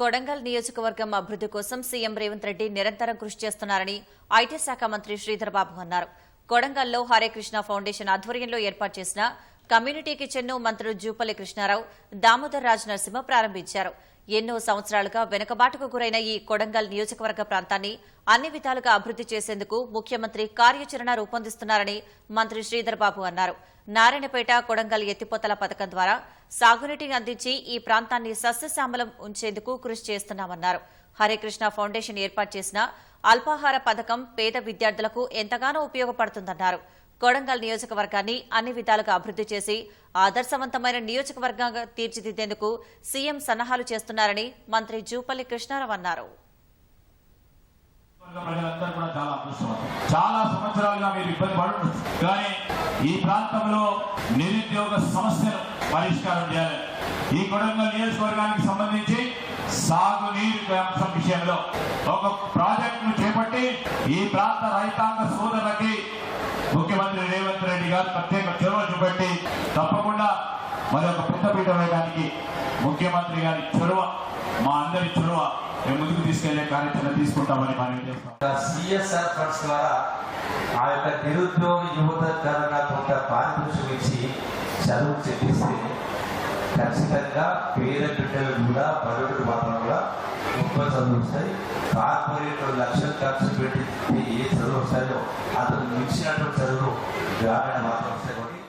కొడంగల్ నియోజకవర్గం అభివృద్ధి కోసం సీఎం రేవంత్ రెడ్డి నిరంతరం కృషి చేస్తున్నారని ఐటీ శాఖ మంత్రి శ్రీధర్బాబు అన్నారు. కొడంగల్లో హరే కృష్ణ ఫౌండేషన్ ఆధ్వర్యంలో ఏర్పాటు చేసిన కమ్యూనిటీ కిచెన్ను మంత్రులు జూపల్లి కృష్ణారావు దామోదర్ రాజ్ నరసింహ ప్రారంభించారు. ఎన్నో సంవత్సరాలుగా వెనుకబాటుకు గురైన ఈ కొడంగల్ నియోజకవర్గ ప్రాంతాన్ని అన్ని విధాలుగా అభివృద్ధి చేసేందుకు ముఖ్యమంత్రి కార్యాచరణ రూపొందిస్తున్నారని మంత్రి శ్రీధర్బాబు అన్నారు. నారాయణపేట కొడంగల్ ఎత్తిపోతల పథకం ద్వారా సాగునీటిని అందించి ఈ ప్రాంతాన్ని సస్యశ్యామలం ఉంచేందుకు కృషి చేస్తున్నామన్నారు. హరేకృష్ణ ఫౌండేషన్ ఏర్పాటు చేసిన అల్పాహార పథకం పేద విద్యార్థులకు ఎంతగానో ఉపయోగపడుతుందన్నారు. కొడంగల్ నియోజకవర్గాన్ని అన్ని విధాలుగా అభివృద్ది చేసి ఆదర్శవంతమైన నియోజకవర్గంగా తీర్చిదిద్దేందుకు సీఎం సన్నాహాలు చేస్తున్నారని మంత్రి జూపల్లి కృష్ణారావు అన్నారు. చాలా చాలా సంవత్సరాలుగా మీరు ఇబ్బంది పడుతుంది కానీ ఈ ప్రాంతంలో నిరుద్యోగ సమస్యను పరిష్కారం చేయాలి. ఈ కొడంగల్ నియోజకవర్గానికి సంబంధించి సాగునీరు అంశం విషయంలో ఒక ప్రాజెక్టును చేపట్టి ఈ ప్రాంత రైతాంగ సోదరులకి ముఖ్యమంత్రి రేవంత్ రెడ్డి గారు ప్రత్యేక చొరవ చూపెట్టి తప్పకుండా మరి ఒక పెద్దపీట వేయడానికి ముఖ్యమంత్రి గారి చొరవ మా అందరి చొరవ మేము ముందుకు తీసుకెళ్ళే కార్యాచరణ తీసుకుంటామని మనం చేస్తాం. సిఎస్ఆర్ ఫండ్స్ ద్వారా ఆ యొక్క నిరుద్యోగ యువతకరంగా కొంత పారితోషికం ఇచ్చి చదువు చెప్పిస్తే ఖచ్చితంగా పేద బిడ్డలు కూడా బడుగుడు వాతావరణం కూడా గొప్ప చదువు వస్తాయి. కార్పొరేట్ లక్షలు ఖర్చు పెట్టి ఏ చదువు వస్తాయో అతను మించినటువంటి చదువు గ్రామీణ మాత్రం వస్తాయి